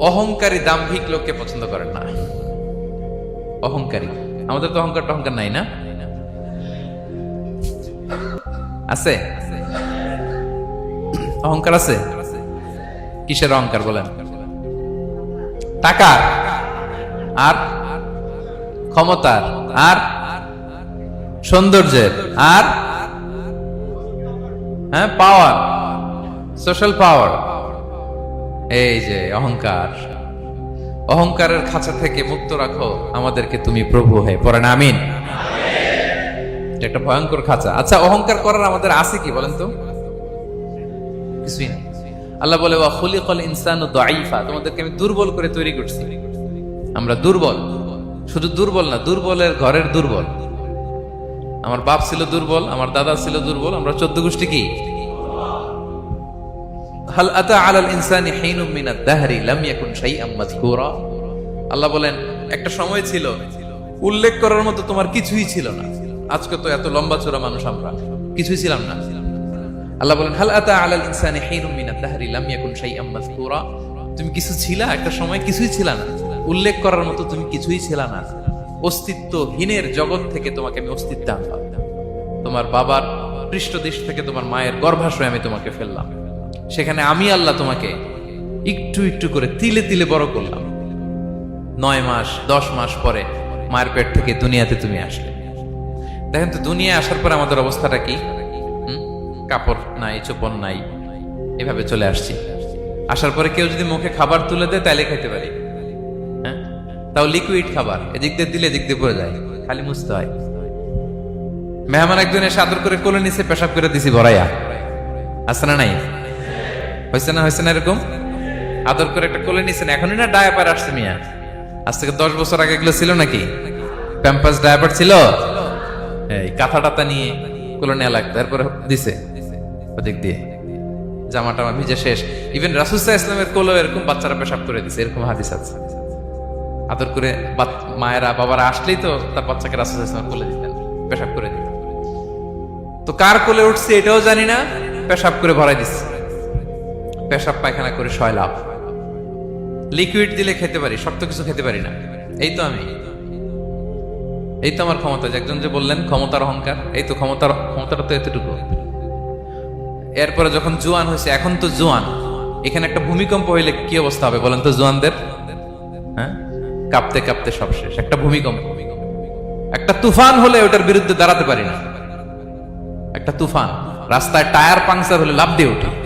অহংকারী দাম্ভিক লোককে পছন্দ করেন না। অহংকারী। আমাদের তো অহংকার টহংকার নাই না? আছে? অহংকার আছে? কিসের অহংকার বলেন? টাকার। আর? ক্ষমতার। আর? সৌন্দর্যের। আর? হ্যাঁ পাওয়ার সোশ্যাল পাওয়ার এই যে অহংকার। অহংকারের খাঁচা থেকে মুক্ত রাখো। আমাদেরকে তুমি প্রভু হয়ে পড়েন আমিন। একটা ভয়ঙ্কর খাঁচা। আচ্ছা অহংকার করার আমাদের আছে কি বলেন তো? কিছুই আল্লাহ বলে, ওয়া খুলিকাল ইনসানু দাঈফা। তোমাদেরকে আমি দুর্বল করে তৈরি করছি। আমরা দুর্বল। শুধু দুর্বল না, দুর্বলের ঘরের দুর্বল। আমার বাপ ছিল দুর্বল, আমার দাদা ছিল দুর্বল। আমরা চোদ্দ গোষ্ঠী কি? হাল আতা আলাল ইনসানি হিনুম মিনাদ দাহরি লাম ইয়াকুন শাইআম মাযকুরা? আল্লাহ বলেন, একটা সময় ছিল, উল্লেখ করার মতো তোমার কিছুই ছিল না। আজকে তো এত লম্বা চোরা মানুষ আমরা, কিছুই ছিলাম না। আল্লাহ বলেন, হাল আতা আলাল ইনসানি হিনুম মিনাদ দাহরি লাম ইয়াকুন শাইআম মাযকুরা? তুমি কিছু ছিলা, একটা সময় কিছুই ছিল না। উল্লেখ করার মতো তুমি কিছুই ছিল না। অস্তিত্বহীনের জগৎ থেকে তোমাকে আমি অস্তিত্ব আনলাম। তোমার বাবার পৃষ্ঠদেশ থেকে তোমার মায়ের গর্ভাশয়ে আমি তোমাকে ফেললাম। সেখানে আমি আল্লাহ তোমাকে একটু একটু করে তিলে তিলে বড় করলাম। নয় মাস, দশ মাস পরে মায়ের পেট থেকে দুনিয়াতে তুমি আসলে। দেখেন তো, দুনিয়ায় আসার পর আমাদের অবস্থাটা কি? কাপড় নাই, চোপন নাই, এভাবে চলে আসছি। আসার পরে কেউ যদি মুখে খাবার তুলে দেয়, তাইলে খেতে পারি। হ্যাঁ? তাও লিকুইড খাবার, এদিক দিয়ে দিলে এদিক দিয়ে পড়ে যায়, খালি মুছতে হয়। মেহমান একজন এসে আদর করে কোলে নিচে পেশাব করে দিছি ভরাইয়া না নাই? হয়েছে না হয়েছে না এরকম? আদর করে একটা কোলে নিছেন, এখনই না ডায়াপার আসছে মিয়া। আজ থেকে দশ বছর আগে এগুলো ছিল নাকি? প্যাম্পাস ডায়াপার ছিল? এই নিয়ে কোলে নেওয়া তারপরে দিছে। ওদিক দিয়ে। জামা টামা ভিজে শেষ। ইভেন রাসুসাহ ইসলামের এরকম বাচ্চারা পেশাব করে দিছে, এরকম হাদিস আছে। আদর করে মায়েরা, বাবারা আসলেই তো তার বাচ্চাকে রাসুসাহ ইসলামের কোলে দিতেন, পেশাব করে দিতেন। তো কার কোলে উঠছে এটাও জানি না, পেশাব করে ভরাই দিচ্ছে। পেশাব পায়খানা করে লাভ। লিকুইড দিলে খেতে পারি, শক্ত কিছু খেতে পারি না। এই তো আমি। এই তো আমার ক্ষমতা একজন যে বললেন, ক্ষমতার অহংকার, এই তো ক্ষমতার, ক্ষমতাটা তো এতটুকু। এরপরে যখন জোয়ান হয়েছে, এখন তো জোয়ান। এখানে একটা ভূমিকম্প হইলে কি অবস্থা হবে বলেন তো জোয়ানদের? হ্যাঁ? কাঁপতে কাঁপতে সব শেষ। একটা ভূমিকম্প। একটা তুফান হলে ওটার বিরুদ্ধে দাঁড়াতে পারি না। একটা তুফান। রাস্তায় টায়ার পাংচার হলে লাভ দিয়ে উঠি।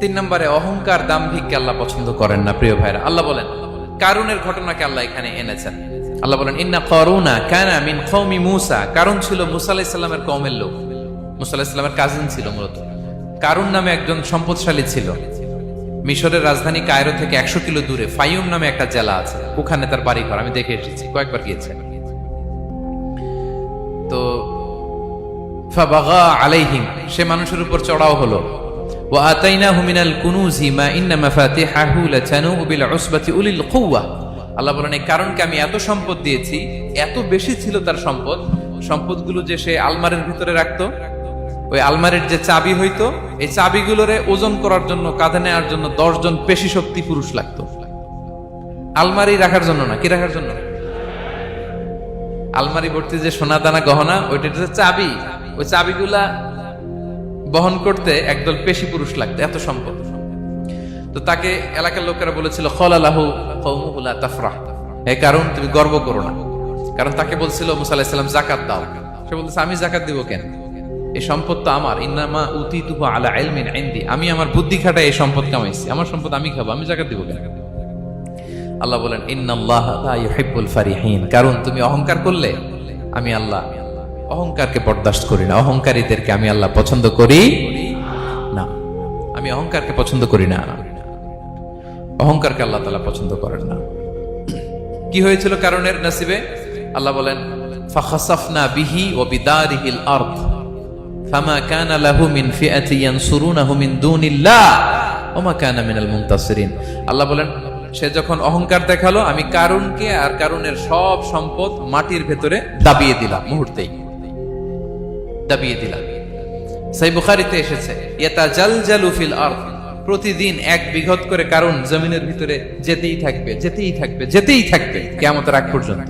তিন নম্বরে, অহংকার, দাম্ভিককে আল্লাহ পছন্দ করেন না, প্রিয় ভাইরা। আল্লাহ বলেন, কারুনের ঘটনাকে আল্লাহ এখানে এনেছেন। আল্লাহ বলেন, ইন্না করুনা কানা মিন কওমি মুসা। কারণ ছিল মুসা আলাইহিস সালামের কওমের লোক। মুসা আলাইহিস সালামের কাজিন ছিল মূলত। কারুন নামে একজন সম্পদশালী ছিল। মিশরের রাজধানী কায়রো থেকে একশো কিলো দূরে ফাইউম নামে একটা জেলা আছে। ওখানে তার বাড়ি ঘর আমি দেখে এসেছি, কয়েকবার গিয়েছে। তো, ফাবাগা সে মানুষের উপর চড়াও হলো। মিনাল কুনুজি মা ইন্না মাফাতিহাহু লাতানু বিল উসবাতি উলিল কুওয়া। আল্লাহ বলেন, এই কারণকে আমি এত সম্পদ দিয়েছি, এত বেশি ছিল তার সম্পদ, সম্পদগুলো যে সে আলমারির ভিতরে রাখতো, ওই আলমারির যে চাবি হইতো, এই চাবিগুলোরে ওজন করার জন্য, কাঁধে নেওয়ার জন্য দশজন পেশি শক্তি পুরুষ লাগতো। আলমারি রাখার জন্য না, কি রাখার জন্য? আলমারি ভর্তি যে সোনা দানা গহনা ওইটা চাবি, ওই চাবিগুলা বহন করতে একদল পেশি পুরুষ লাগতো, এত সম্পদ। তো তাকে এলাকার লোকেরা বলেছিল, খলালাহু কৌমুহুলা তাফরাহ। কারণ তুমি গর্ব করো না। কারণ তাকে বলছিল, মুসা জাকাত দাও। সে বলতেছে, আমি জাকাত দিব কেন? এই সম্পদ তো আমার। ইন্নামা উতি তুহু আলা ইলমিন ইনদি। আমি আমার বুদ্ধি খাটাই এই সম্পদ কামাইছি। আমার সম্পদ আমি খাব, আমি জাকাত দিব কেন? আল্লাহ বলেন, ইন্নাল্লাহ ইউহিব্বুল ফারিহিন। কারণ তুমি অহংকার করলে, আমি আল্লাহ অহংকারকে বরদাস্ত করি না। অহংকারীদেরকে আমি আল্লাহ পছন্দ করি না। আমি অহংকারকে পছন্দ করি না। অহংকারকে আল্লাহ তালা পছন্দ করেন না। কি হয়েছিল কারণের নাসিবে? আল্লাহ বলেন, ফাখাসাফনা বিহি ওয়া বিদারিহিল আরদ। ফামা কানা লাহু মিন ফিআতি ইয়ানসুরুনাহু মিন দুনিল্লাহ ওয়া মা কানা মিনাল মুনতাসিরিন। আল্লাহ বলেন, সে যখন অহংকার দেখাল, আমি কারুনকে আর কারুনের সব সম্পদ মাটির ভেতরে দাবিয়ে দিলাম মুহূর্তেই। দাবিয়ে দিলাম। সেই বুখারিতে এসেছে এটা জাল জালুফিল আর্থ প্রতিদিন এক বিঘত করে কারণ জমিনের ভিতরে যেতেই থাকবে যেতেই থাকবে যেতেই থাকবে কেমন রাগ পর্যন্ত।